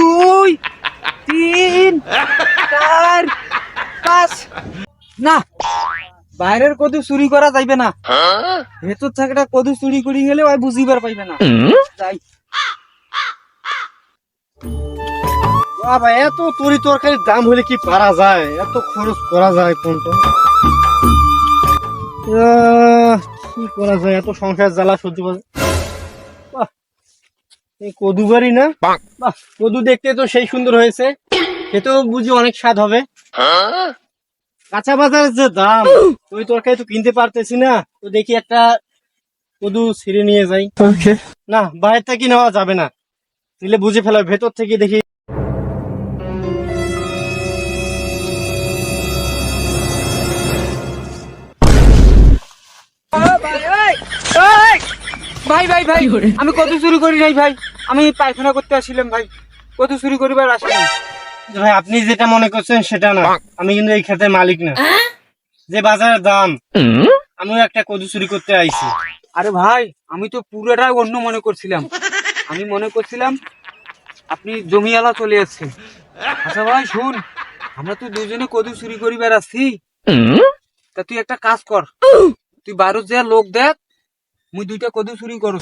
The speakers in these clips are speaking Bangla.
দুই তিন চার পাঁচ না বাইরের কদু চুরি করা যাইবে না ভেতর থাকাটা কদু চুরি করি গেলে ওই বুঝিবার পাইবে না যাই বাবা এত তরি তরকারির দাম হলে কি পারা যায়? এত খরচ করা যায় কোনটা? কি করা যায়? এত সংসার জ্বালা সহ্য করা এই কদু বাড়ি না? কদু দেখতে তো সেই সুন্দর হয়েছে। খেতেও বুঝি অনেক স্বাদ হবে। কাঁচা বাজারের যে দাম ওই তরকারি তো কিনতে পারতেছি না। তো দেখি একটা কদু ছিঁড়ে নিয়ে যাই। না বাইরে থেকে নেওয়া যাবে না। দিলে বুঝে ফেলা ভেতর থেকে দেখি ভাই ভাই ভাই আমি কত চুরি করি নাই ভাই? আমি পায়খানা করতে আসছিলাম ভাই। কত চুরি করিবার আসলাম ভাই আপনি যেটা মনে করছেন সেটা না। আমি কিন্তু এই খেতে মালিক না। যে বাজারের দাম। আমিও একটা কদু চুরি করতে আইছি। আরে ভাই আমি তো পুরোটাই অন্য মনে করছিলাম। আমি মনে করছিলাম আপনি জমিওয়ালা চলে আসছে আচ্ছা ভাই শুন। আমরা তো দুজনে কদু চুরি করি বেড়াচ্ছি তা তুই একটা কাজ কর। তুই বারো যে লোক দেখ। মুই দুইটা কদু চুরি করো।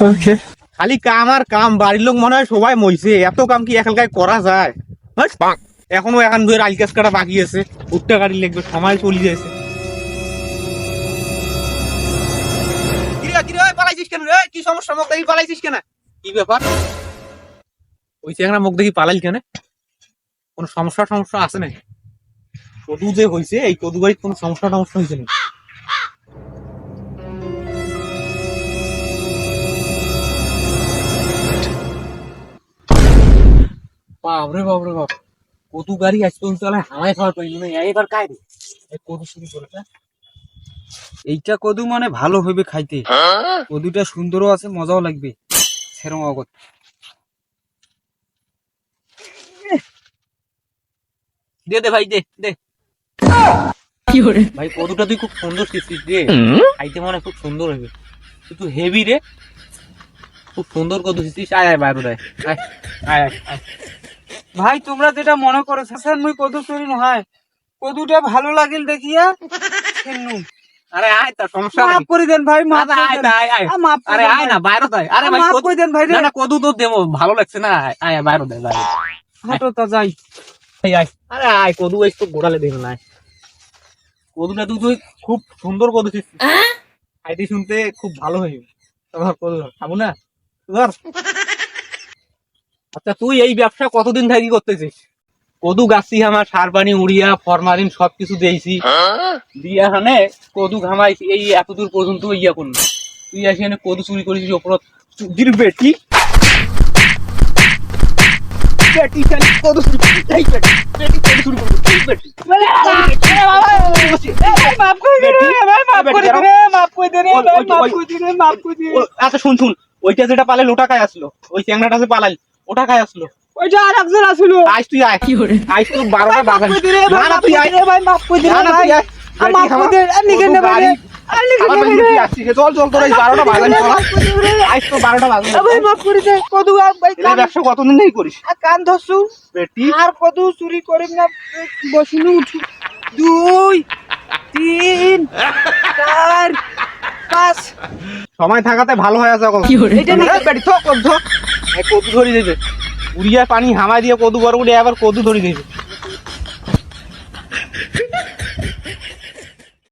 খালি কাম আর কাম বাড়ির লোক মনে হয় সবাই মইছে এত কাম কি এখানকার করা যায়? এখনও এখন ধরে আলকাস কাটা বাকি আছে উঠতে গাড়ি লাগবে সময় চলে যাচ্ছে কেন রে? কি সমস্যা? মুখ দেখি পালাইছিস কেন? কি ব্যাপার? ওই চেংড়া মুখ দেখি পালাইল কেন? কোন সমস্যা সমস্যা আছে না কদু যে হয়েছে এই কদু বাড়ির কোন সমস্যা সমস্যা হয়েছে না বাপরে বাপরে বাপ কদু গাড়ি আজ আমি হামায় পাইনি না। এবার রে? এই কদু শুরু করেছে এইটা কদু মানে ভালো হইবে খাইতে। কদুটা সুন্দরও আছে মজাও লাগবে। সেরম অগত। দে দে ভাই দে দে। ভাই কদুটা তুই খুব সুন্দর শিখছিস রে। খাইতে মনে হয় খুব সুন্দর হবে কিন্তু হেভি রে। খুব সুন্দর কদু শিখছিস আয় আয় বাইরে আয় আয় আয় আয়। ভাই তোমরা যেটা মনে করো স্যার মুই কদু চুরি নয় কদুটা ভালো লাগিল দেখিয়া খেলনু আরে আয় তার সমস্যা মাফ করে দেন ভাই মাফ আয় না, আয় আয়। মাফ আরে আয় না বাইরে আয়। আরে ভাই মাফ কদু- করে দেন ভাই না না কদু তো দেবো ভালো লাগছে না আয়, বাইরে দে বাইরে হাঁটো তা যাই। এই আয়। আরে আয় কদু এসে তো গোড়ালে দিন না কদুটা তুই তুই খুব সুন্দর কদু খাইতে শুনতে খুব ভালো হইবে। তোমার কদু খাব না? ধর। আচ্ছা তুই এই ব্যবসা কতদিন থাকি করতেছিস? কদু গাছি আমার সার পানি উড়িয়া ফরমালিন সবকিছু দিয়েছি। দিয়া হানে কদু ঘামাইছি এই এতদূর পর্যন্ত ইয়া করুন তুই আসি এখানে কদু চুরি করেছিস ওপর দিল বেটি। বেটি খালি কত শুরু করব এই বেটি বেটি কত শুরু করব এই বেটি। মাফ করে দে রে ভাই মাফ করে দে রে মাফ করে দে রে ভাই মাফ করে দে রে মাফ করে দে আচ্ছা শুন শুন ওইটা যেটা পালে ওটা খায় আসলো ওই চ্যাংড়াটা যে পালাল ওটা খায় আসলো? ওইটা আর একজন আসলো। আজ তুই আয়। আজ তো বারোটা বাগান মাফ করে দে না না তুই আয়। রে ভাই মাফ করে দে না রে না ভাই। তুই আয়। মাফ করে দে আর নিকেন দে ভাই আর নিকেন আমার ভাই তুই চল চল তোর এই বারোটা বাগান চলা। আজ তো বারোটা বাগান ভাই মাফ করে দে। কদু আ, ভাই এই কান ব্যবসা কতদিন নেই করিস? আ, কান ধরছু? বেটি। আর কদু চুরি করিম না বসিনু উঠু। দুই তিন চার পাঁচ। সময় থাকাতে ভালো হয়ে আছে এটা বেটি থক থক কদু ধরি দেবে উড়িয়া পানি হামাই দিয়ে কদু বড় উড়ে আবার কদু ধরি দেবে